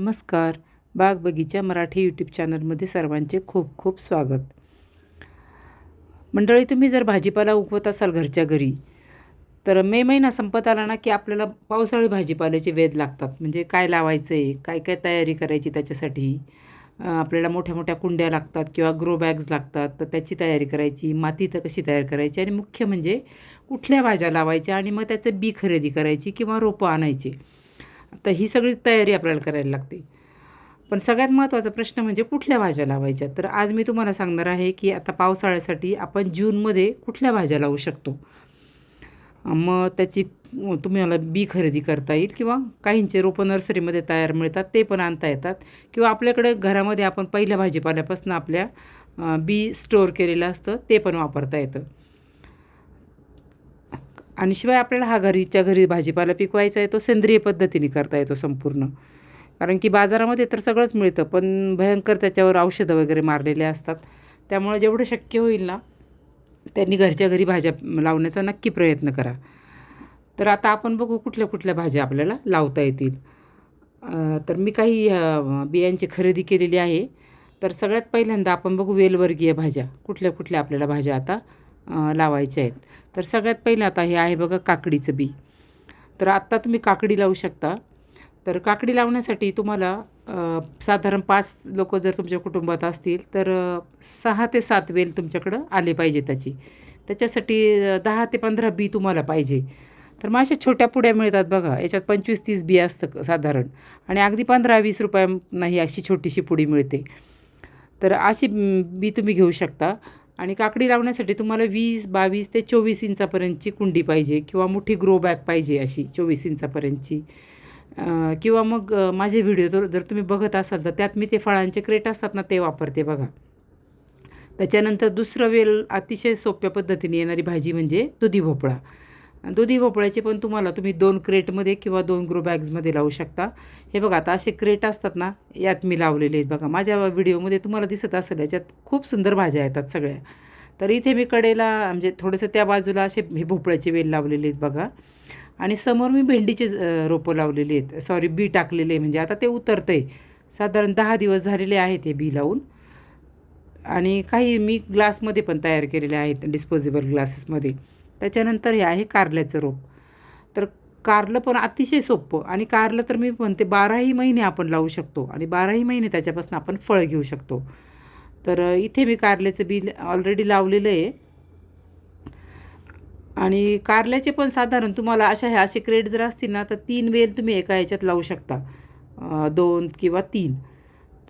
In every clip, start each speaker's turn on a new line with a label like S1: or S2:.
S1: नमस्कार. बाग बगीचा मराठी यूट्यूब चॅनलमध्ये सर्वांचे खूप खूप स्वागत. मंडळी तुम्ही जर भाजीपाला उगवत असाल घरच्या घरी तर मे महिना संपत आला ना की आपल्याला पावसाळी भाजीपाल्याचे वेध लागतात. म्हणजे काय लावायचं आहे काय काय तयारी करायची त्याच्यासाठी? आपल्याला मोठ्या मोठ्या कुंड्या लागतात किंवा ग्रो बॅग्स लागतात तर त्याची तयारी करायची माती तर कशी तयार करायची आणि मुख्य म्हणजे कुठल्या भाज्या लावायच्या आणि मग त्याचं बी खरेदी करायची किंवा रोपं आणायची. तर ही सगळी तयारी आपल्याला करायला लागते. पण सगळ्यात महत्त्वाचा प्रश्न म्हणजे कुठल्या भाज्या लावायच्या? तर आज मी तुम्हाला सांगणार आहे की आता पावसाळ्यासाठी आपण जूनमध्ये कुठल्या भाज्या लावू शकतो? मग त्याची तुम्ही मला बी खरेदी करता येईल किंवा काहींचे रोपं नर्सरीमध्ये तयार मिळतात ते पण आणता येतात. किंवा आपल्याकडे घरामध्ये आपण पहिल्या भाजीपाल्यापासून आपल्या बी स्टोअर केलेलं असतं ते पण वापरता येतं. आणि शिवाय आपल्याला हा घरीच्या घरी भाजीपाला पिकवायचा आहे तो सेंद्रिय पद्धतीने करता येतो संपूर्ण. कारण की बाजारामध्ये तर सगळंच मिळतं पण भयंकर त्याच्यावर औषधं वगैरे मारलेले असतात. त्यामुळे जेवढं शक्य होईल ना त्यांनी घरच्या घरी भाज्या लावण्याचा नक्की प्रयत्न करा. तर आता आपण बघू कुठल्या कुठल्या भाज्या आपल्याला लावता येतील. तर मी काही बियांची खरेदी केलेली आहे. तर सगळ्यात पहिल्यांदा आपण बघू वेलवर्गीय भाज्या. कुठल्या कुठल्या आपल्याला भाज्या आता लावायचे आहेत. तर सगळ्यात पहिलं आता हे आहे बघा काकडीचं बी. तर आत्ता तुम्ही काकडी लावू शकता. तर काकडी लावण्यासाठी तुम्हाला साधारण पाच लोक जर तुमच्या कुटुंबात असतील तर सहा ते सात वेल तुमच्याकडं आले पाहिजे त्याची. त्याच्यासाठी दहा ते पंधरा बी तुम्हाला पाहिजे. तर मग अशा छोट्या पुड्या मिळतात बघा. याच्यात पंचवीस तीस बी असतं क- साधारण. आणि अगदी पंधरा वीस रुपयांना ही अशी छोटीशी पुडी मिळते. तर अशी बी तुम्ही घेऊ शकता. आणि काकडी लावण्यासाठी तुम्हाला वीस बावीस ते चोवीस इंचापर्यंतची कुंडी पाहिजे किंवा मोठी ग्रो बॅग पाहिजे अशी चोवीस इंचापर्यंतची. किंवा मग माझे व्हिडिओ तर जर तुम्ही बघत असाल तर त्यात मी ते फळांचे क्रेट असतात ना ते वापरते बघा. त्याच्यानंतर दुसरं वेल अतिशय सोप्या पद्धतीने येणारी भाजी म्हणजे दुधी भोपळा. दुधी भोपळ्याचे पण तुम्हाला तुम्ही दोन क्रेटमध्ये किंवा दोन ग्रो बॅग्समध्ये लावू शकता. हे बघा आता असे क्रेट असतात ना यात मी लावलेले आहेत बघा. माझ्या व्हिडिओमध्ये तुम्हाला दिसत असेल याच्यात खूप सुंदर भाज्या येतात सगळ्या. तर इथे मी कडेला म्हणजे थोडंसं त्या बाजूला असे हे भोपळ्याचे वेल लावलेले आहेत बघा. आणि समोर मी भेंडीचे रोपं लावलेली आहेत. सॉरी बी टाकलेले म्हणजे आता ते उतरतं आहे साधारण दहा दिवस झालेले आहेत हे बी लावून. आणि काही मी ग्लासमध्ये पण तयार केलेले आहेत डिस्पोजेबल ग्लासेसमध्ये. त्याच्यानंतर हे आहे कारल्याचं रोप. तर कारलं पण अतिशय सोपं आणि कारलं तर मी म्हणते बाराही महिने आपण लावू शकतो आणि बाराही महिने त्याच्यापासून आपण फळ घेऊ शकतो. तर इथे मी कारल्याचं बी ऑलरेडी लावलेलं आहे. आणि कारल्याचे पण साधारण तुम्हाला अशा ह्या असे क्रेड जर असतील ना तर तीन वेल तुम्ही एका याच्यात लावू शकता. दोन किंवा तीन.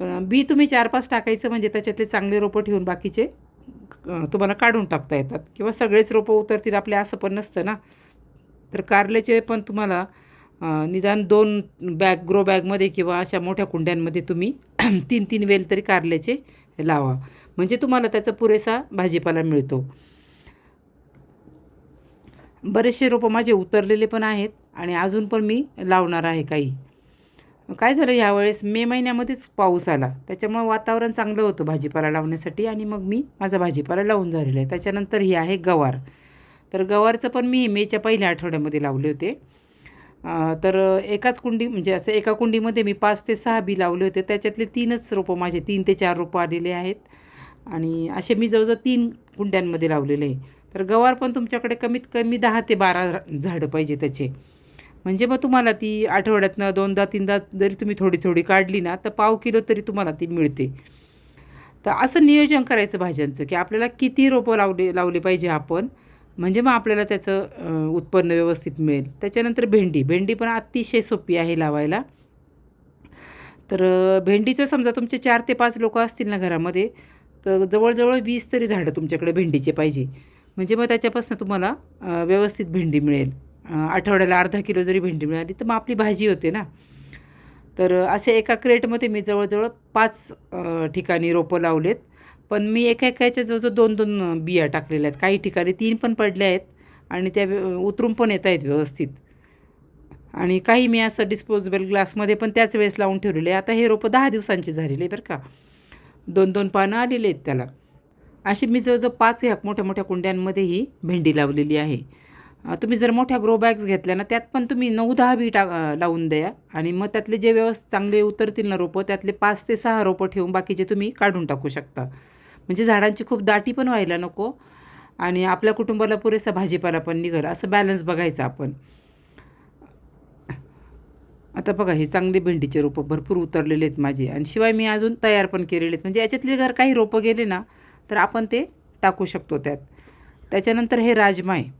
S1: पण बी तुम्ही चार पाच टाकायचं म्हणजे त्याच्यातले चांगले रोपं ठेवून बाकीचे तुम्हाला काढून टाकता येतात. किंवा सगळेच रोपं उतरतील आपले असं पण नसतं ना. तर कारल्याचे पण तुम्हाला निदान दोन बॅग ग्रो बॅगमध्ये किंवा अशा मोठ्या कुंड्यांमध्ये तुम्ही तीन तीन वेल तरी कारल्याचे लावा. म्हणजे तुम्हाला त्याचा पुरेसा भाजीपाला मिळतो. बरेचसे रोपं माझे उतरलेले पण आहेत आणि अजून पण मी लावणार आहे काही. काय झालं यावेळेस मे महिन्यामध्येच पाऊस आला. त्याच्यामुळं वातावरण चांगलं होतं भाजीपाला लावण्यासाठी आणि मग मी माझा भाजीपाला लावून झालेला आहे. त्याच्यानंतर ही आहे गवार. तर गवारचं पण मी मेच्या पहिल्या आठवड्यामध्ये लावले होते. तर एकाच कुंडी म्हणजे असं एका कुंडीमध्ये मी पाच ते सहा बी लावले होते. त्याच्यातले तीनच रोपं माझे तीन ते चार रोपं आलेले आहेत. आणि असे मी जवळजवळ तीन कुंड्यांमध्ये लावलेले आहे. तर गवार पण तुमच्याकडे कमीत कमी दहा ते बारा झाडं पाहिजे त्याचे. म्हणजे मग तुम्हाला ती आठवड्यातनं दोनदा तीनदा जरी तुम्ही थोडी थोडी काढली ना तर पाव किलो तरी तुम्हाला ती मिळते. तर असं नियोजन करायचं भाज्यांचं की आपल्याला किती रोपं लावले लावले पाहिजे आपण म्हणजे मग आपल्याला त्याचं उत्पन्न व्यवस्थित मिळेल. त्याच्यानंतर भेंडी भेंडी पण अतिशय सोपी आहे लावायला. तर भेंडीचं समजा तुमचे चार ते पाच लोक असतील ना घरामध्ये तर जवळजवळ वीस तरी झाडं तुमच्याकडे भेंडीचे पाहिजे. म्हणजे मग त्याच्यापासून तुम्हाला व्यवस्थित भेंडी मिळेल. आठवड्याला अर्धा किलो जरी भेंडी मिळाली तर मग आपली भाजी होते ना. तर असे एका क्रेटमध्ये मी जवळजवळ पाच ठिकाणी रोपं लावलेत. पण मी एका एकाच्या जवळजवळ दोन दोन बिया टाकलेल्या आहेत. काही ठिकाणी तीन पण पडल्या आहेत आणि त्या व्य- उतरून पण येत आहेत व्यवस्थित. आणि काही मी असं डिस्पोजेबल ग्लासमध्ये पण त्याच वेळेस लावून ठेवलेले. आहे आता हे रोपं दहा दिवसांचे झालेले आहे बरं का. दोन दोन पानं आलेले आहेत त्याला. अशी मी जवळजवळ पाच ह्या मोठ्या मोठ्या कुंड्यांमध्ये ही भेंडी लावलेली आहे. तुम्ही जर मोठ्या ग्रो बॅग्स घेतल्या ना त्यात पण तुम्ही नऊ दहा बी टाक लावून द्या. आणि मग त्यातले जे व्यवस्थित चांगले उतरतील ना रोपं त्यातले पाच ते सहा रोपं ठेवून बाकीचे तुम्ही काढून टाकू शकता. म्हणजे झाडांची खूप दाटी पण व्हायला नको आणि आपल्या कुटुंबाला पुरेसा भाजीपाला पण निघेल. असं बॅलन्स बघायचं आपण. आता बघा हे चांगले भेंडीचे रोपं भरपूर उतरलेले आहेत माझे. आणि शिवाय मी अजून तयार पण केलेले आहेत. म्हणजे याच्यातले जर काही रोपं गेले ना तर आपण ते टाकू शकतो त्यात. त्याच्यानंतर हे राजमा आहे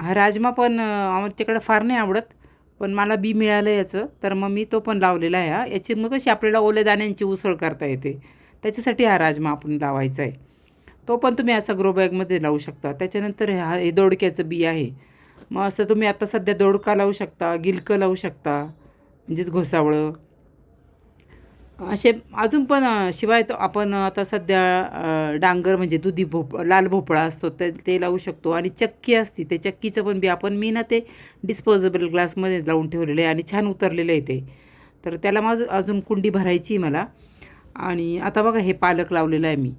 S1: हा राजमा पण अं, आमच्याकडं फार नाही आवडत पण मला बी मिळालं याचं. तर मग मी तो पण लावलेला आहे हा. याची मग कशी आपल्याला ओल्या दाण्यांची उसळ करता येते. त्याच्यासाठी हा राजमा आपण लावायचा आहे. तो पण तुम्ही असा ग्रो बॅगमध्ये लावू शकता. त्याच्यानंतर हा हे दोडक्याचं बी आहे. मग असं तुम्ही आता सध्या दोडका लावू शकता गिलकं लावू शकता म्हणजेच घोसावळं. असे अजून पण शिवाय तो आपण आता सध्या डांगर म्हणजे दुधी भोप लाल भोपळा असतो ते ते लावू शकतो. आणि चक्की असती ते चक्कीचं पण बी आपण मी ना ते डिस्पोजेबल ग्लासमध्ये लावून ठेवलेलं आहे आणि छान उतरलेलं आहे ते. तर त्याला माझं अजून कुंडी भरायची मला. आणि आता बघा हे पालक लावलेलं आहे मी.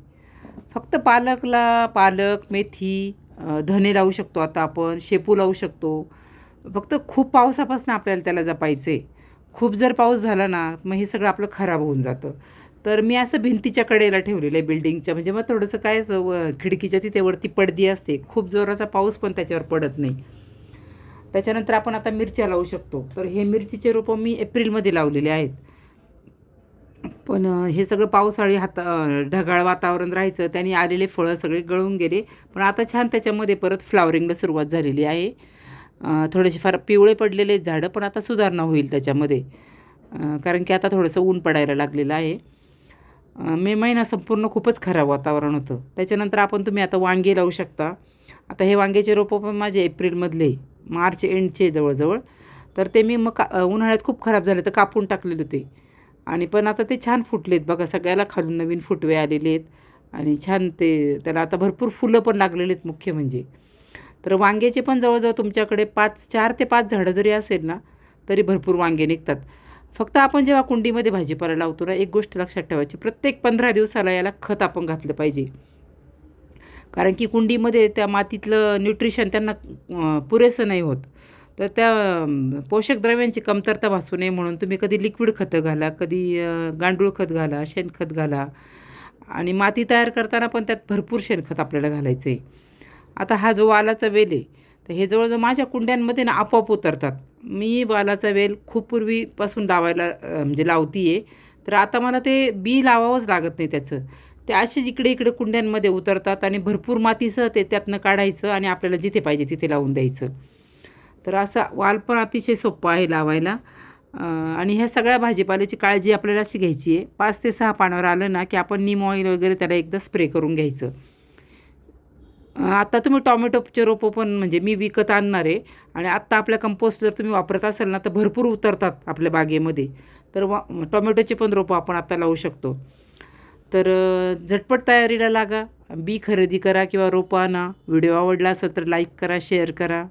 S1: फक्त पालकला पालक मेथी धने लावू शकतो आता आपण शेपू लावू शकतो. फक्त खूप पावसापासून आपल्याला त्याला जपायचं आहे. खूप जर पाऊस झाला ना मग हे सगळं आपलं खराब होऊन जातं. तर मी असं भिंतीच्या कडेला ठेवलेलं आहे बिल्डिंगच्या. म्हणजे मग थोडंसं काय ज- खिडकीच्या तिथे वरती पडदी असते. खूप जोराचा पाऊस पण त्याच्यावर पडत नाही. त्याच्यानंतर आपण आता मिरच्या लावू शकतो. तर हे मिरचीचे रोपं मी एप्रिलमध्ये लावलेले आहेत. पण हे सगळं पावसाळी हाता ढगाळ वातावरण राहायचं. त्यांनी आलेले फळं सगळे गळून गेले. पण आता छान त्याच्यामध्ये परत फ्लावरिंगला सुरुवात झालेली आहे. थोडेसे फार पिवळे पडलेले आहेत झाडं पण आता सुधारणा होईल त्याच्यामध्ये. कारण की आता थोडंसं ऊन पडायला लागलेलं आहे. मे महिना संपूर्ण खूपच खराब वातावरण होतं. त्याच्यानंतर आपण तुम्ही आता वांगे लावू शकता. आता हे वांग्याचे रोपं पण माझे एप्रिलमधले मार्च एंडचे जवळजवळ. तर ते मी मग का उन्हाळ्यात खूप खराब झाले तर कापून टाकलेले होते. आणि पण आता ते छान फुटलेत बघा सगळ्याला खालून नवीन फुटवे आलेले आहेत. आणि छान ते त्याला आता भरपूर फुलं पण लागलेली आहेत मुख्य म्हणजे. तर वांग्याचे पण जवळजवळ तुमच्याकडे पाच चार ते पाच झाडं जरी असेल ना तरी भरपूर वांगे निघतात. फक्त आपण जेव्हा कुंडीमध्ये भाजीपाला लावतो ना एक गोष्ट लक्षात ठेवायची प्रत्येक पंधरा दिवसाला याला खत आपण घातलं पाहिजे. कारण की कुंडीमध्ये त्या मातीतलं न्यूट्रिशन त्यांना पुरेसं नाही होत. तर त्या पोषक द्रव्यांची कमतरता भासू नये म्हणून तुम्ही कधी लिक्विड खतं घाला कधी गांडूळ खत घाला शेणखत घाला. आणि माती तयार करताना पण त्यात भरपूर शेणखत आपल्याला घालायचं आहे आता हा जो वालाचा वेल आहे तर हे जवळजवळ माझ्या कुंड्यांमध्ये ना आपोआप उतरतात. मी वालाचा वेल खूप पूर्वीपासून लावायला म्हणजे लावती आहे तर आता मला ते बी लावावंच लागत नाही त्याचं. ते असेच इकडे इकडे कुंड्यांमध्ये उतरतात आणि भरपूर मातीसह ते त्यातनं काढायचं आणि आपल्याला जिथे पाहिजे तिथे लावून द्यायचं. तर असा वाल पण अतिशय सोपं आहे लावायला. आणि ह्या सगळ्या भाजीपाल्याची काळजी आपल्याला अशी घ्यायची आहे. पाच ते सहा पानावर आलं ना की आपण निम ऑइल वगैरे त्याला एकदा स्प्रे करून घ्यायचं. आता तुम्ही टॉमॅटोचे रोपं पण म्हणजे मी विकत आणणार आहे. आणि आत्ता आपल्या कंपोस्ट जर तुम्ही वापरत असाल ना तर भरपूर उतरतात आपल्या बागेमध्ये. तर वा टॉमॅटोचे पण रोपं आपण आता लावू शकतो. तर झटपट तयारीला लागा. बी खरेदी करा किंवा रोपं आणा. व्हिडिओ आवडला असेल तर लाईक करा शेअर करा.